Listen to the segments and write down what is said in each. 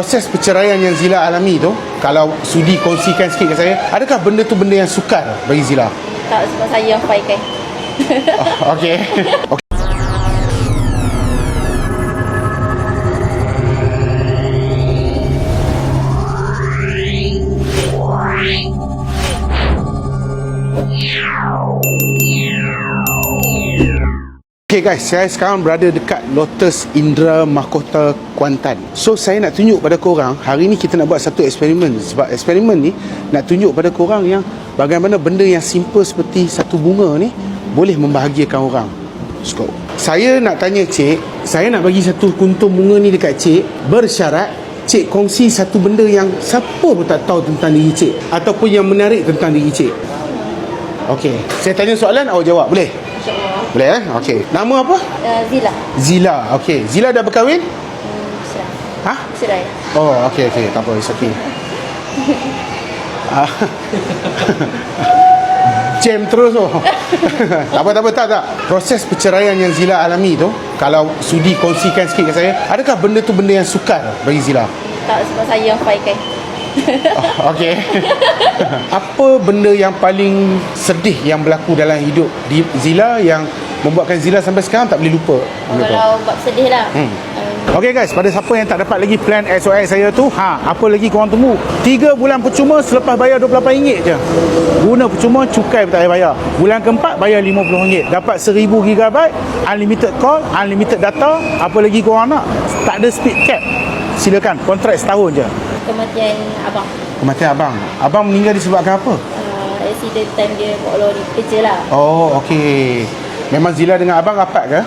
proses perceraian yang Zila alami tu kalau sudi kongsikan sikit ke saya adakah benda tu benda yang sukar bagi Zila Tak sebab saya yang faikan. oh, okey okay. Okay guys, saya sekarang berada dekat Lotus Indra Mahkota Kuantan. So saya nak tunjuk pada korang, hari ni kita nak buat satu eksperimen. Sebab eksperimen ni nak tunjuk pada korang yang bagaimana benda yang simple seperti satu bunga ni boleh membahagiakan orang. Let's go. Saya nak tanya cik, saya nak bagi satu kuntum bunga ni dekat cik bersyarat cik kongsi satu benda yang siapa pun tak tahu tentang diri cik ataupun yang menarik tentang diri cik. Okey, saya tanya soalan awak jawab, boleh? Boleh eh? Okey. Nama apa? Uh, Zila. Zila. Okey. Zila dah berkahwin? Hmm. Ha? Serai. Oh, okey okey. Tak apa, it's okay. Ah. Jam terus tu. tak apa tak apa tak tak. Proses perceraian yang Zila alami tu, kalau sudi kongsikan sikit ke saya, adakah benda tu benda yang sukar bagi Zila? Tak sebab saya yang faikan. Okey. apa benda yang paling sedih yang berlaku dalam hidup di Zila yang membuatkan Zila sampai sekarang tak boleh lupa? Kalau bab sedih lah. Hmm. Um, Okey guys, pada siapa yang tak dapat lagi plan SOS saya tu, ha, apa lagi korang tunggu? 3 bulan percuma selepas bayar RM28 je. Guna percuma, cukai pun tak payah bayar. Bulan keempat bayar RM50. Dapat 1000 GB, unlimited call, unlimited data, apa lagi korang nak? Tak ada speed cap. Silakan, kontrak setahun je. Kematian abang. Kematian abang. Abang meninggal disebabkan apa? Uh, accident time dia bawa lori kerja lah. Oh, okey. Memang Zila dengan abang rapat ke?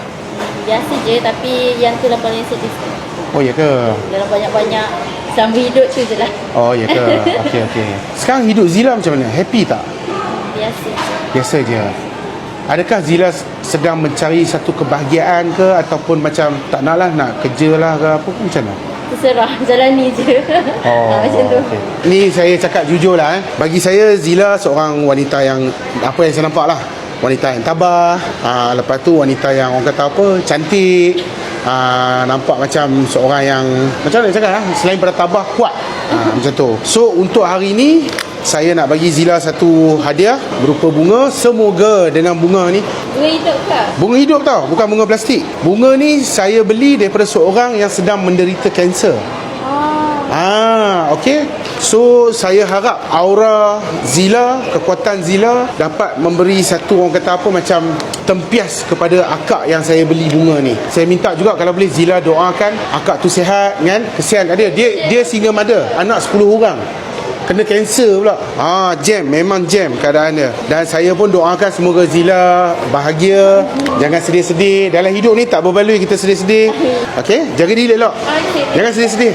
Biasa je tapi yang tu lah paling sedih. Oh, ya ke? Dalam banyak-banyak selama hidup tu je lah. Oh, ya ke? Okey, okey. Sekarang hidup Zila macam mana? Happy tak? Biasa. Biasa je. Adakah Zila sedang mencari satu kebahagiaan ke ataupun macam tak nak lah nak kerja lah ke apa pun macam mana? Terserah jalani je. Ah, macam tu. okey. Ni saya cakap jujur lah eh. Bagi saya Zila seorang wanita yang apa yang saya nampak lah. Wanita yang tabah. Aa, lepas tu wanita yang orang kata apa cantik. Aa, nampak macam seorang yang macam mana nak cakap lah. Selain pada tabah kuat. Aa, macam tu. So untuk hari ni saya nak bagi Zila satu hadiah berupa bunga. Semoga dengan bunga ni Dua hidup ke? Bunga hidup tau, bukan bunga plastik. Bunga ni saya beli daripada seorang yang sedang menderita kanser. Ah, Ah, okey. So saya harap aura Zila, kekuatan Zila dapat memberi satu orang kata apa macam tempias kepada akak yang saya beli bunga ni. Saya minta juga kalau boleh Zila doakan akak tu sihat kan. Kesian kat dia. Dia dia single mother, anak 10 orang. Kena kanser pula. Ah, jam, memang jam keadaan dia. Dan saya pun doakan semoga Zila bahagia, jangan sedih-sedih. Dalam hidup ni tak berbaloi kita sedih-sedih. Okey, jaga diri elok. Okey. Jangan sedih-sedih.